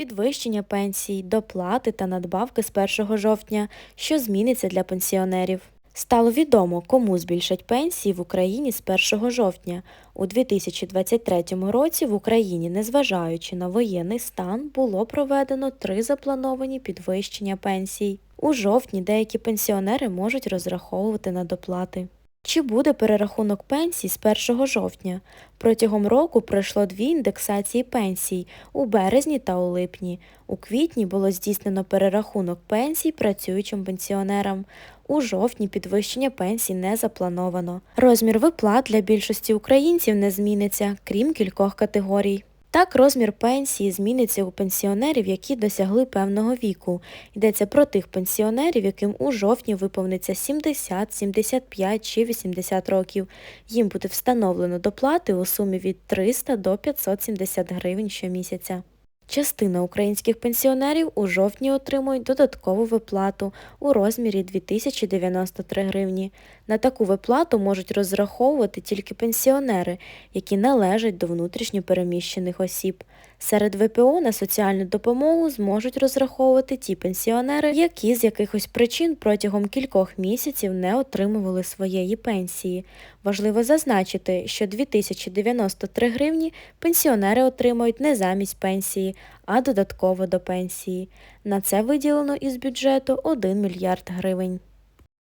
підвищення пенсій, доплати та надбавки з 1 жовтня, що зміниться для пенсіонерів. Стало відомо, кому збільшать пенсії в Україні з 1 жовтня. У 2023 році в Україні, незважаючи на воєнний стан, було проведено три заплановані підвищення пенсій. У жовтні деякі пенсіонери можуть розраховувати на доплати. Чи буде перерахунок пенсій з 1 жовтня? Протягом року пройшло дві індексації пенсій у березні та у липні. У квітні було здійснено перерахунок пенсій працюючим пенсіонерам. У жовтні підвищення пенсій не заплановано. Розмір виплат для більшості українців не зміниться, крім кількох категорій. Так, розмір пенсії зміниться у пенсіонерів, які досягли певного віку. Йдеться про тих пенсіонерів, яким у жовтні виповниться 70, 75 чи 80 років. Їм буде встановлено доплати у сумі від 300 до 570 гривень щомісяця. Частина українських пенсіонерів у жовтні отримують додаткову виплату у розмірі 2093 гривні. На таку виплату можуть розраховувати тільки пенсіонери, які належать до внутрішньопереміщених осіб. Серед ВПО на соціальну допомогу зможуть розраховувати ті пенсіонери, які з якихось причин протягом кількох місяців не отримували своєї пенсії. Важливо зазначити, що 2093 гривні пенсіонери отримують не замість пенсії, а додатково до пенсії. На це виділено із бюджету 1 мільярд гривень.